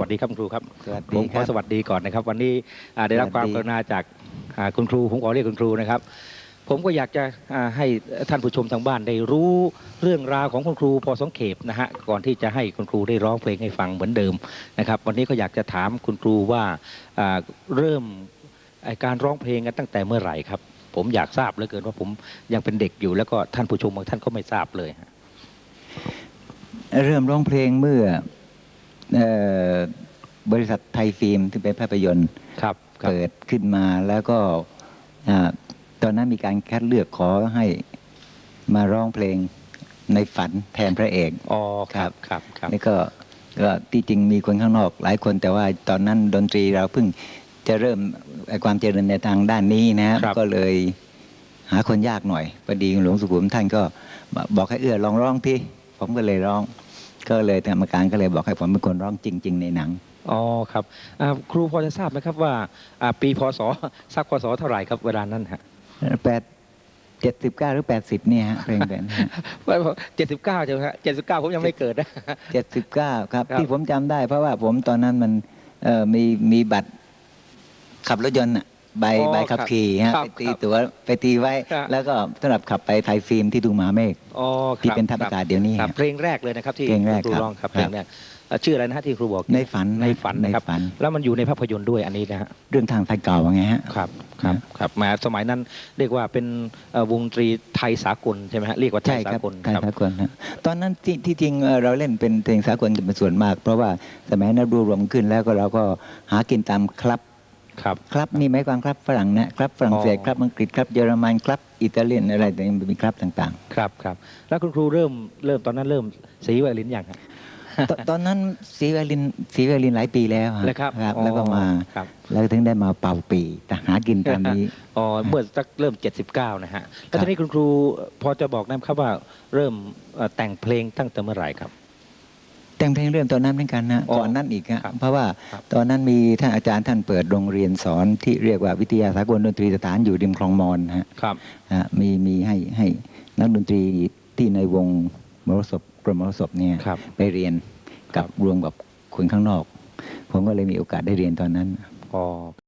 วัสดีครับคุณครูครับสวัสผดีมคขอรับ สวัสดีก่อนนะครับ วันนี้อ่าได้รับสวัสดี ความกรุณาจากอ่าคุณครูผมขอเรียกคุณครูนะครับ ผมก็อยากจะอ่าให้ท่านผู้ชมทางบ้านได้รู้เรื่องราวของคุณครูพอสังเขปนะฮะก่อนที่จะให้คุณครูได้ร้องเพลงให้ฟังเหมือนเดิมนะครับ วันนี้ก็อยากจะถามคุณครูว่าอ่าเริ่มไอ้การร้องเพลงกันตั้งแต่เมื่อไหร่ครับ ผมอยากทราบเหลือเกินว่าผมยังเป็นเด็กอยู่ แล้วก็ท่านผู้ชมบางท่านก็ไม่ทราบเลยฮะ เริ่มร้องเพลงเมื่อเอ่อ บริษัทไทยฟิล์มที่เป็นภาพยนตร์ครับครับ เปิดขึ้นมาแล้วก็อ่าตอนนั้นมีการคัดเลือกขอให้มาร้องเพลงในฝันแทนพระเอก อ๋อครับครับครับ นี่ก็ก็ที่จริงมีคนข้างนอกหลายคนแต่ว่าตอนนั้นดนตรีเราเพิ่งจะเริ่มไอ้ความเจริญในทางด้านนี้นะฮะครับ ก็เลยหาคนยากหน่อยพอดีหลวงสุขุมท่านก็บอกให้เอื้อลองร้องที่ผมก็เลยร้อง ก็เลยกรรมการก็เลยบอกให้ผมเป็นคนร้องจริง ๆ ในหนัง อ๋อครับอ่าครูพอจะทราบไหมครับว่าอ่าปีพศสักพศเท่าไหร่ครับเวลานั้นฮะแปดเจ็ดสิบเก้าหรือแปดสิบเนี่ยฮะเพลงเป็นเจ็ดสิบเก้าใช่ไหมฮะเจ็ดสิบเก้าผมยังไม่เกิดนะ เจ็ดสิบเก้าครับ ครับ ที่ผมจำได้เพราะว่าผมตอนนั้นมันเอ่อมีมีบัตรขับรถยนต์อะ ใบอ๋อใบขับขี่ฮะครับไปตีครับตัวไปตีไว้ครับแล้วก็สำหรับขับไปไทยฟิล์มที่ดุงหมาเมฆ อ๋อครับที่เป็นทัพอากาศเดี๋ยวนี้ครับฮะเพลงแรกเลยนะครับที่เพลงแรกครูครับร้องครับคเพรัลบงแรกอ่าชื่ออะไรนะที่ครูบอกในฝันในฝันในนะครับฝัน แล้วมันอยู่ในภาพยนตร์ด้วยอันนี้นะฮะ เรื่องทางไทยเก่าว่าไงฮะ ครับครับครับแหมาสมัยนั้นเรียกว่าเป็นเอ่อวงดนตรีไทยสากลใช่ไหมฮะเรียกว่าไทใช่ยคสารับกลไทยครับสากลฮะตอนนั้นที่ที่จริงเอ่อเราเล่นเป็นเพลงสากลเป็นส่วนมาก เพราะว่าสมัยนั้นรวบรวมขึ้นแล้วก็เราก็หากินตามคลับ ครับครับนี่หมายความครับฝรั่งนะครับฝรั่งเศสอ๋อครับอังกฤษครับเยอรมันครับอิตาเลียนอะไรต่างๆมีครับต่างครับครับแล้วคุณครูเริ่มเริ่มตอนนั้นเริ่มสีไวโอลินอย่างฮะๆตตอนนั้นสีไวลินสีไวลินหลายปีแล้วฮะเลยครับอ๋อแล้วก็มาครับแล้วถึงได้มาเป่าปีแต่หากินตามนี้อ๋อเมื่อสักเริ่ม 79 นะฮะแล้วครับทีนี้คุณครูพอจะบอกได้ไหมครับว่าเริ่มเอ่อแต่งเพลงตั้งแต่เมื่อไหร่ครับ แต่งเพลงเรื่องตอนนั้นเหมือนกันนะอ๋อก่อนนั้นอีกฮะครับเพราะว่าครับตอนนั้นมีท่านอาจารย์ท่านเปิดโรงเรียนสอนที่เรียกว่าวิทยาสากลดนตรีสถานอยู่ริมคลองมอนฮะครับฮะมีมีให้ให้นักดนตรีที่ในวงมรสพกรมมรสพเนี่ยครับไปเรียนกับครับรวมกับคนข้างนอก ผมก็เลยมีโอกาสได้เรียนตอนนั้นอ๋อน้